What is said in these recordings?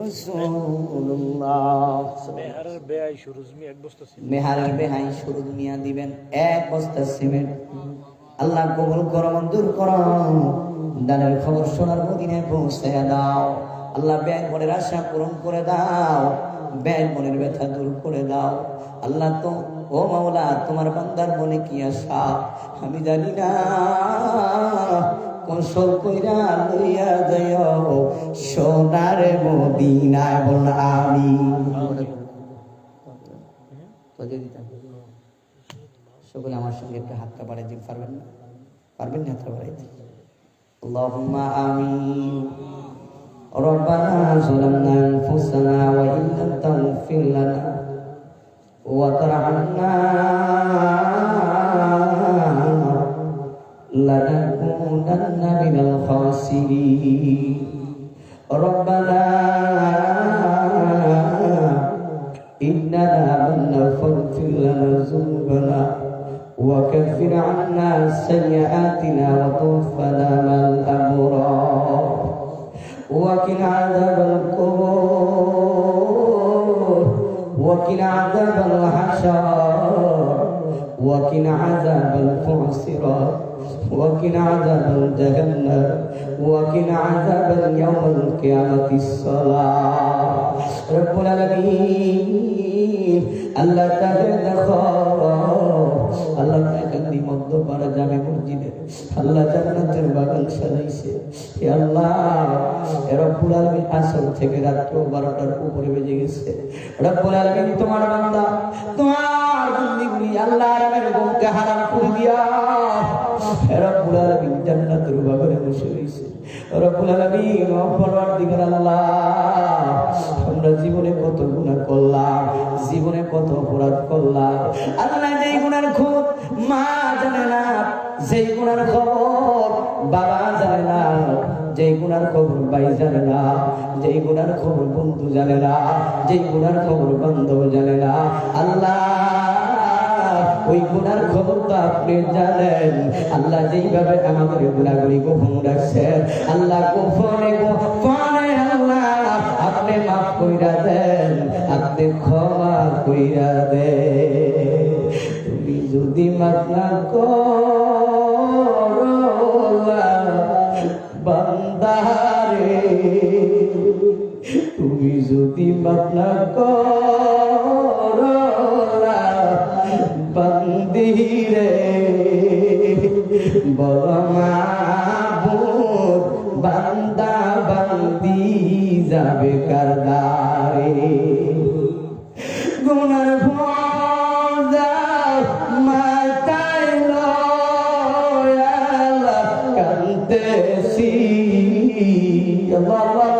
এক বস্তা আল্লাহ দানের খবর শোনার পৌঁছাইয়া দাও। আল্লাহ মনের আশা পূরণ করে দাও। ব্যাগ মনের ব্যথা দূর করে দাও। আল্লাহ তো, ও মাওলা, তোমার বান্দার মনে কি আশা? আমি জানি না। কৌশল কইরা লইয়া যাও সোনার মদিনায় বল আমি পদে দিতাম সকলে আমার সঙ্গে একটা হাতটা বাড়াই দিন পারবেন না পারবেন না হাতটা বাড়াইতে اللهم آمين ربنا ظلمنا أنفسنا وإن لم تغفر لنا وترحمنا لنكونن من الخاسرين. ربنا إننا من فاغفر لنا ذنوبنا وكفر عنا سيئاتنا وتوفنا مع الأبرار. وقنا عذاب القبور. وقنا عذاب الحشر. وقنا عذاب الفعصرات وقنا عذاب جهنم وقنا عذاب يوم القيامة الصلاة رب العالمين الله تعالى দেখো আল্লাহ কান্দি মধ্যপাড়া জামে মসজিদে আল্লাহ জান্নাতের বাগান সাজাইছে হে আল্লাহ এ রব্বুল আলামিন আসর থেকে রাত্র বারোটার উপরে বেজে গেছে রব্বুল আলামিন তোমার বান্দা তোমার বান্দিগুলি আল্লাহ আরামের ঘুমকে হারাম করে দিয়া হে রব্বুল আলামিন জান্নাতের বাগানে বসে রয়েছে। রব্বুল আলামিন পরওয়ারদিগার আল্লাহ। আমরা জীবনে কত গুনাহ করলাম, জীবনে কত অপরাধ করলাম। আল্লাহ যেই গুনার খুব মা জানে না, যেই গুনার খবর বাবা জানে না, যেই গুনার খবর ভাই জানে না, যেই গুনার খবর বন্ধু জানে না, যেই গুনার খবর বান্ধব জানে না। আল্লাহ ওই গুণার খবর তো আপনি জানেন। আল্লাহ যেইভাবে আমাদের গুণাগুলি গোপন রাখছেন, আল্লাহ গোপনে গোপনে আল্লাহ আপনি মাফ কইরা দেন, আপনি ক্ষমা কইরা দেন। তুমি যদি মাফ না করো বান্দি যাবে কারদারে গুণার ভোজা মাথায় লয়ালা কান্দেছি আল্লাহ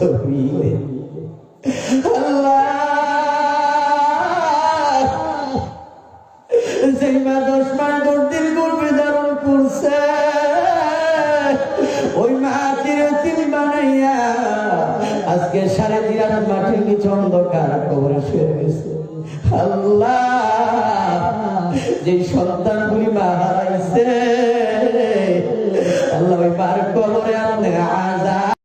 সবিলে আজকে সারে তিরান মাঠে কিছু অন্ধকার, কবরে শুয়ে গেছে আল্লাহ! যে সন্তান গুলি হারাইছে আল্লাহ ওই পার কবরে আপনি আজাদ